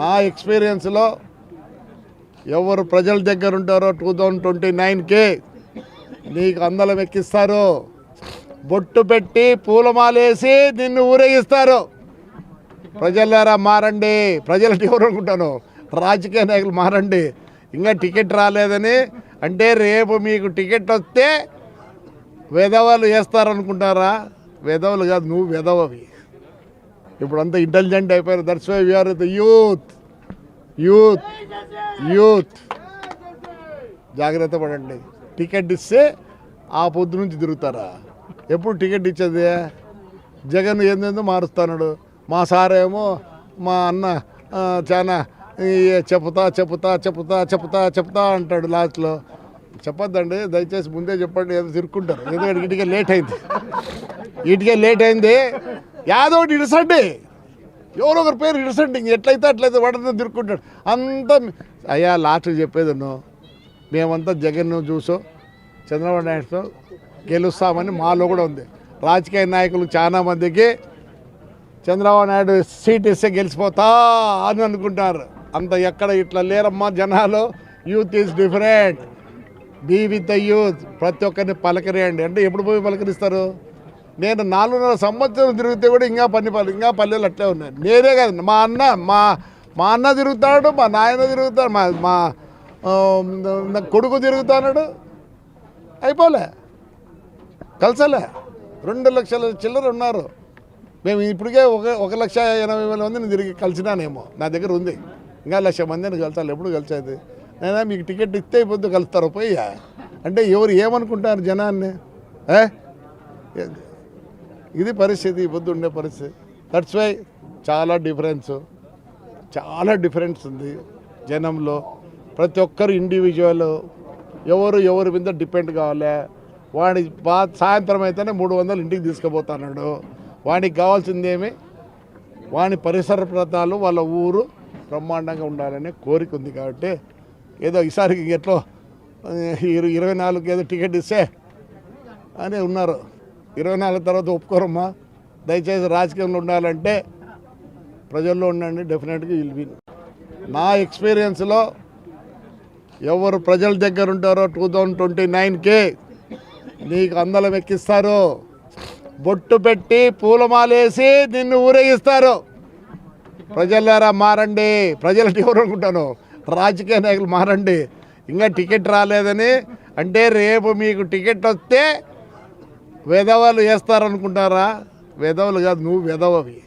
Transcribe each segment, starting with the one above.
నా ఎక్స్పీరియన్స్లో ఎవరు ప్రజల దగ్గర ఉంటారో టూ థౌజండ్ ట్వంటీ నైన్కి నీకు అందలం ఎక్కిస్తారు. బొట్టు పెట్టి పూలమాలేసి నిన్ను ఊరేగిస్తారు. ప్రజలారా మారండి. ప్రజలు ఎవరు అనుకుంటాను రాజకీయ నాయకులు మారండి. ఇంకా టికెట్ రాలేదని అంటే రేపు మీకు టికెట్ వస్తే వెధవలు వేస్తారనుకుంటారా? వెధవలు కాదు నువ్వు వెధవవి. ఇప్పుడు అంతా ఇంటెలిజెంట్ అయిపోయారు that's why we are the youth youth youth జాగ్రత్త పడండి. టికెట్ ఇస్తే ఆ పొద్దు నుంచి తిరుగుతారా? ఎప్పుడు టికెట్ ఇచ్చేది? జగన్ ఏందేందో మారుస్తాడు మా సారేమో మా అన్న చాలా చెప్తా చెప్తా చెప్తా చెప్తా చెప్తా అంటాడు లాస్ట్లో చెప్పొద్దండి దయచేసి ముందే చెప్పండి. ఏదో తిరుక్కుంటారు. ఎందుకంటే ఇటుకే లేట్ అయింది. ఇటుకే లేట్ అయింది. యాదో ఒకటి ఇడసండి ఎవరో ఒకరి పేరు ఇడసండి ఎట్లయితే అట్లయితే వాడంతా తిరుక్కుంటాడు? అంతా అయ్యా లాస్ట్ చెప్పేది మేమంతా జగన్ చూసో చంద్రబాబు నాయుడుతో గెలుస్తామని మాలో కూడా ఉంది. రాజకీయ నాయకులు చాలా మందికి చంద్రబాబు నాయుడు సీట్ ఇస్తే గెలిచిపోతా అని అనుకుంటారు. అంత ఎక్కడ ఇట్లా లేరమ్మా జనాలు? Youth is different be with the youth ప్రతి ఒక్కరిని పలకరేయండి. అంటే ఎప్పుడు పోయి పలకరిస్తారు? నేను నాలుగున్నర సంవత్సరం తిరిగితే కూడా ఇంకా పని పల్లె ఇంకా పల్లెలు అట్లే ఉన్నాయి. నేనే కాదు మా అన్న మా మా అన్న తిరుగుతాడు మా నాయన తిరుగుతాడు మా మా నా కొడుకు తిరుగుతాడు. అయిపోలే. కలిసలే. రెండు లక్షల చిల్లర ఉన్నారు. మేము ఇప్పటికే ఒక ఒక లక్ష ఎనభై వేల మందిని తిరిగి కలిసినానేమో. నా దగ్గర ఉంది. ఇంకా లక్ష మందిని కలిసాలి. ఎప్పుడు కలిసేది? నేనా మీకు టికెట్ ఇస్తే పొద్దు కలుస్తారు. పోయి అంటే ఎవరు ఏమనుకుంటారు జనాన్ని? ఏ? ఇది పరిస్థితి బుద్ధి ఉండే పరిస్థితి. దట్స్ వై చాలా డిఫరెన్స్ చాలా డిఫరెన్స్ ఉంది జనంలో. ప్రతి ఒక్కరు ఇండివిజువల్ ఎవరు ఎవరి మీద డిపెండ్ కావాలి. వాడి బా సాయంత్రం అయితేనే మూడు వందలు ఇంటికి తీసుకుపోతున్నాడు. వాడికి కావాల్సిందేమి వాని పరిసర ప్రాంతాలు వాళ్ళ ఊరు బ్రహ్మాండంగా ఉండాలనే కోరిక ఉంది కాబట్టి ఏదో ఈసారికి ఎట్లో ఇరవై నాలుగు ఏదో టికెట్ ఇస్తే అని ఉన్నారు. ఇరవై నాలుగు తర్వాత ఒప్పుకోరమ్మా. దయచేసి రాజకీయంలో ఉండాలంటే ప్రజల్లో ఉండండి డెఫినెట్గా విల్ నా ఎక్స్పీరియన్స్లో ఎవరు ప్రజల దగ్గర ఉంటారో టూ థౌజండ్ ట్వంటీ నైన్కి నీకు అందలం ఎక్కిస్తారు. బొట్టు పెట్టి పూలమాలేసి నిన్ను ఊరేగిస్తారు. ప్రజలారా మారండి. ప్రజలు ఎవరు అనుకుంటాను రాజకీయ నాయకులు మారండి. ఇంకా టికెట్ రాలేదని అంటే రేపు మీకు టికెట్ వస్తే వేదవాళ్ళు వేస్తారనుకుంటారా వేదవులు కాదు నువ్వు వేదవవి.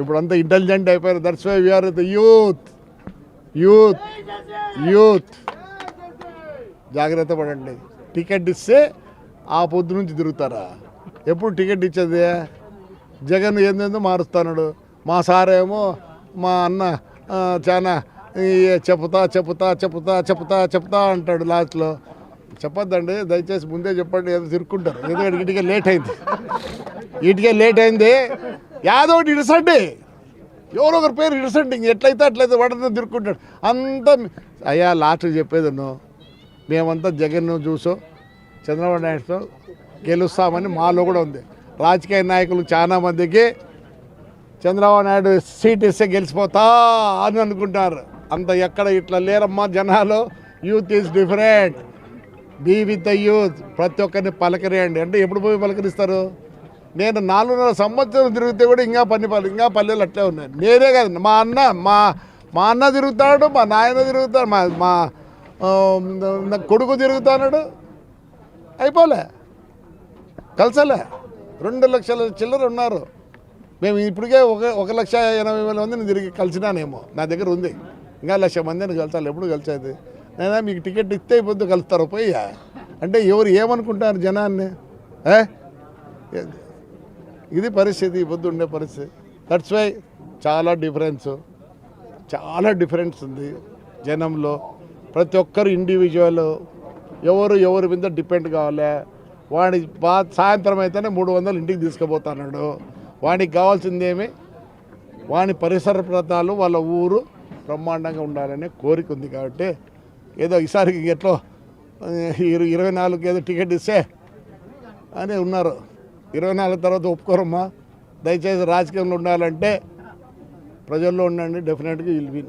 ఇప్పుడు అంతా ఇంటెలిజెంట్ అయిపోయారు that's why we are the youth youth youth జాగ్రత్త పడండి. టికెట్ ఇస్తే ఆ పొద్దు నుంచి తిరుగుతారా? ఎప్పుడు టికెట్ ఇచ్చేది? జగన్ ఏందేందో మారుస్తాడు మా సారేమో మా అన్న చాలా చెప్తా చెప్తా చెప్తా చెప్తా చెప్తా అంటాడు లాస్ట్లో చెప్పొద్దండి దయచేసి ముందే చెప్పండి ఏదో తిరుక్కుంటారు. ఎందుకంటే ఇటుకే లేట్ అయింది. ఇటుకే లేట్ అయింది. యాదో ఒకటి ఇడసండి. ఎవరో ఒకరి పేరు ఇడసండి. ఇంక ఎట్లయితే అట్లయితే వాడిని తిరుక్కుంటాడు. అంతా అయ్యా లాస్ట్ చెప్పేది నువ్వు మేమంతా జగన్ చూసో చంద్రబాబు నాయుడుతో గెలుస్తామని మాలో కూడా ఉంది. రాజకీయ నాయకులు చాలా మందికి చంద్రబాబు నాయుడు సీట్ ఇస్తే గెలిచిపోతా అని అనుకుంటారు. అంత ఎక్కడ ఇట్లా లేరమ్మా జనాలు. Youth is different. Be with youth ప్రతి ఒక్కరిని పలకరేయండి. అంటే ఎప్పుడు పోయి పలకరిస్తారు? నేను నాలుగున్నర సంవత్సరం తిరిగితే కూడా ఇంకా పని పల్లె ఇంకా పల్లెలు అట్లే ఉన్నాయి. నేనే కాదు మా అన్న మా మా అన్న తిరుగుతాడు మా నాయన తిరుగుతాడు మా మా నా కొడుకు తిరుగుతాడు. అయిపోలే. కలిసలే. రెండు లక్షల చిల్లర ఉన్నారు. మేము ఇప్పటికే ఒక ఒక లక్ష ఎనభై వేల మందిని తిరిగి కలిసినానేమో. నా దగ్గర ఉంది. ఇంకా లక్ష మందిని కలిసాలి. ఎప్పుడు కలిసేది? నేనా మీకు టికెట్ ఇస్తే పొద్దు కలుస్తారు పోయి అంటే ఎవరు ఏమనుకుంటారు జనాన్ని? ఇది పరిస్థితి ఈ పొద్దు ఉండే పరిస్థితి. దట్స్ వై చాలా డిఫరెన్స్ చాలా డిఫరెన్స్ ఉంది జనంలో. ప్రతి ఒక్కరు ఇండివిజువల్ ఎవరు ఎవరి మీద డిపెండ్ కావాలి. వాడి బా సాయంత్రం అయితేనే మూడు వందలు ఇంటికి తీసుకుపోతున్నాడు. వాడికి కావాల్సిందేమి వాని పరిసర ప్రాంతాలు వాళ్ళ ఊరు బ్రహ్మాండంగా ఉండాలనే కోరిక ఉంది కాబట్టి ఏదో ఈసారికి ఎట్లో ఇరు- ఇరవై నాలుగు ఏదో టికెట్ ఇస్తే అని ఉన్నారు. ఇరవై నాలుగు తర్వాత ఒప్పుకోరమ్మా. దయచేసి రాజకీయంలో ఉండాలంటే ప్రజల్లో ఉండండి డెఫినెట్గా విల్